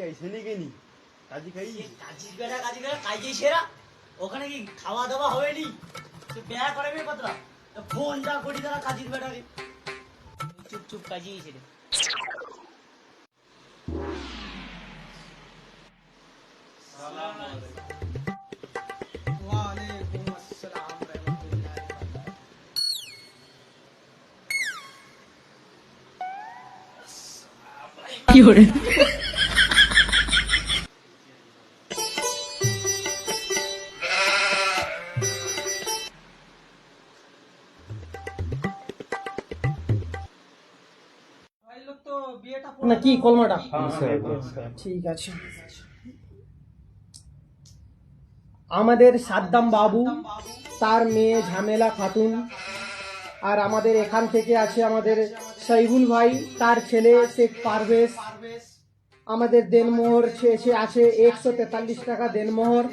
খাইছে নি কেনি কাজী খাই কাজীর বেড়া কাজীর বেড়া কাজেই সেরা। ওখানে কি খাওয়া দাওয়া হবে নি? তো বেড়া করে মেয়ে কতটা? ফোন যা করি তারা কাজীর বেড়া রে চুপ চুপ কাজী সেরে ওয়ালাইকুম আসসালাম রাহমাতুল্লাহি ওয়া বারাকাতুহু। ভাই না কি কলমাটা? ঠিক আছে। আমাদের সাদ্দাম বাবু তার মেয়ে ঝামেলা খাতুন আর আমাদের এখান থেকে আছে আমাদের সাইবুল ভাই তার ছেলে শেখ পারভেজ। আমাদের দেনমোহর সে আছে একশো তেতাল্লিশ টাকা দেনমোহর।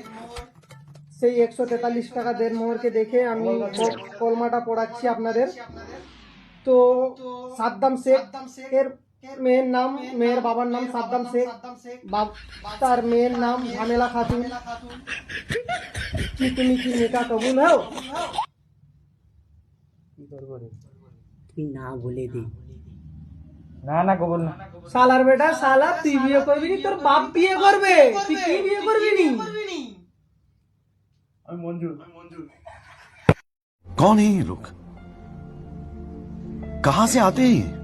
সেই একশো তেতাল্লিশ টাকা দেনমোহরকে দেখে আমি কলমাটা পড়াচ্ছি আপনাদের। তো সাদ্দাম শেখ এর মেয়ের নাম মেয়ের বাবার নাম সাদ্দাম শেখ বাব- তার মেয়ের নাম ঝামেলা খাতুন কি তুমি কি নিকা কবুল হও তুই না বলে দে না না কবুল না শালার বেটা শালা তুই বিয়ে করবি নি তোর বাপ বিয়ে করবে তুই কি বিয়ে করবি নি আমি মঞ্জুর कौन है ये लोग कहां से आते हैं ये